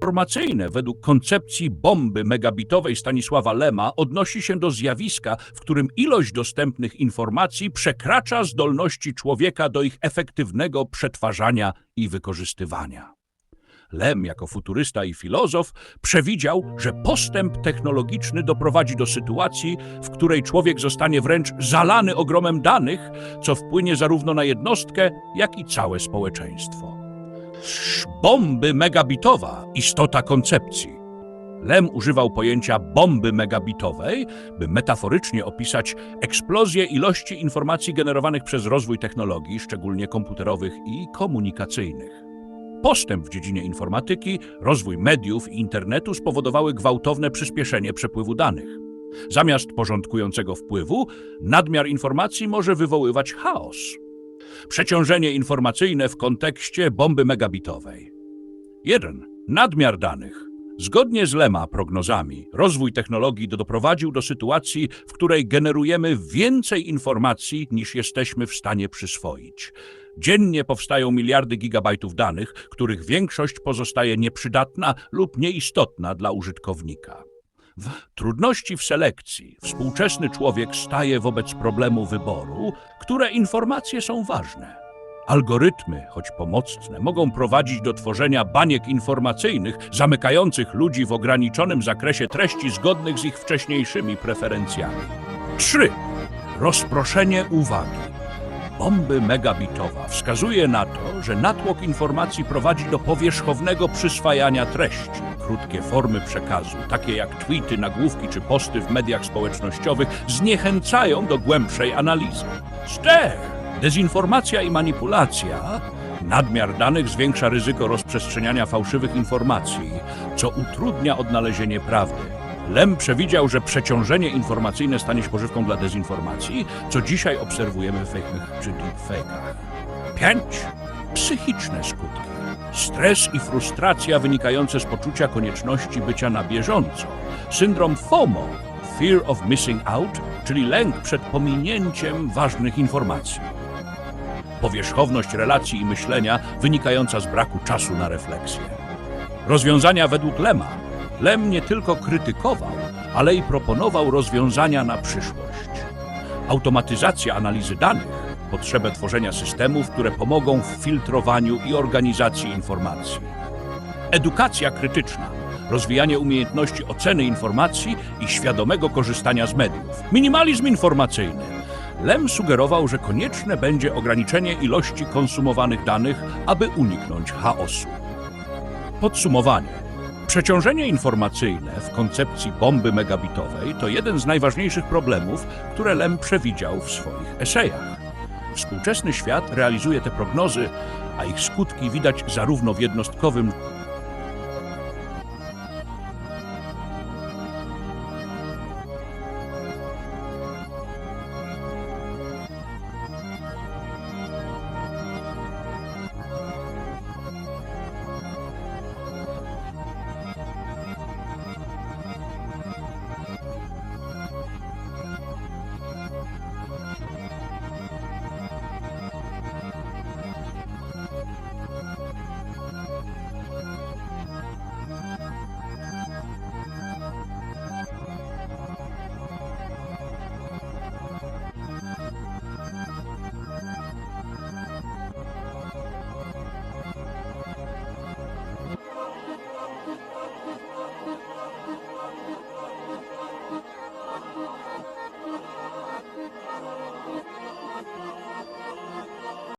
informacyjne według koncepcji bomby megabitowej Stanisława Lema odnosi się do zjawiska, w którym ilość dostępnych informacji przekracza zdolności człowieka do ich efektywnego przetwarzania i wykorzystywania. Lem, jako futurysta i filozof, przewidział, że postęp technologiczny doprowadzi do sytuacji, w której człowiek zostanie wręcz zalany ogromem danych, co wpłynie zarówno na jednostkę, jak i całe społeczeństwo. Bomby megabitowa istota koncepcji. Lem używał pojęcia bomby megabitowej, by metaforycznie opisać eksplozję ilości informacji generowanych przez rozwój technologii, szczególnie komputerowych i komunikacyjnych. Postęp w dziedzinie informatyki, rozwój mediów i internetu spowodowały gwałtowne przyspieszenie przepływu danych. Zamiast porządkującego wpływu, nadmiar informacji może wywoływać chaos. Przeciążenie informacyjne w kontekście bomby megabitowej. 1. Nadmiar danych. Zgodnie z Lema prognozami, rozwój technologii doprowadził do sytuacji, w której generujemy więcej informacji niż jesteśmy w stanie przyswoić. Dziennie powstają miliardy gigabajtów danych, których większość pozostaje nieprzydatna lub nieistotna dla użytkownika. Trudności w selekcji współczesny człowiek staje wobec problemu wyboru, które informacje są ważne. Algorytmy, choć pomocne, mogą prowadzić do tworzenia baniek informacyjnych zamykających ludzi w ograniczonym zakresie treści zgodnych z ich wcześniejszymi preferencjami. 3. Rozproszenie uwagi. Bomby megabitowa wskazuje na to, że natłok informacji prowadzi do powierzchownego przyswajania treści. Krótkie formy przekazu, takie jak tweety, nagłówki czy posty w mediach społecznościowych, zniechęcają do głębszej analizy. 4. Dezinformacja i manipulacja. Nadmiar danych zwiększa ryzyko rozprzestrzeniania fałszywych informacji, co utrudnia odnalezienie prawdy. Lem przewidział, że przeciążenie informacyjne stanie się pożywką dla dezinformacji, co dzisiaj obserwujemy w fejkach czy deepfake'ach. 5. Psychiczne skutki. Stres i frustracja wynikające z poczucia konieczności bycia na bieżąco. Syndrom FOMO, Fear of Missing Out, czyli lęk przed pominięciem ważnych informacji. Powierzchowność relacji i myślenia wynikająca z braku czasu na refleksję. Rozwiązania według Lema. Lem nie tylko krytykował, ale i proponował rozwiązania na przyszłość. Automatyzacja analizy danych, potrzebę tworzenia systemów, które pomogą w filtrowaniu i organizacji informacji. Edukacja krytyczna, rozwijanie umiejętności oceny informacji i świadomego korzystania z mediów. Minimalizm informacyjny. Lem sugerował, że konieczne będzie ograniczenie ilości konsumowanych danych, aby uniknąć chaosu. Podsumowanie. Przeciążenie informacyjne w koncepcji bomby megabitowej to jeden z najważniejszych problemów, które Lem przewidział w swoich esejach. Współczesny świat realizuje te prognozy, a ich skutki widać zarówno w jednostkowym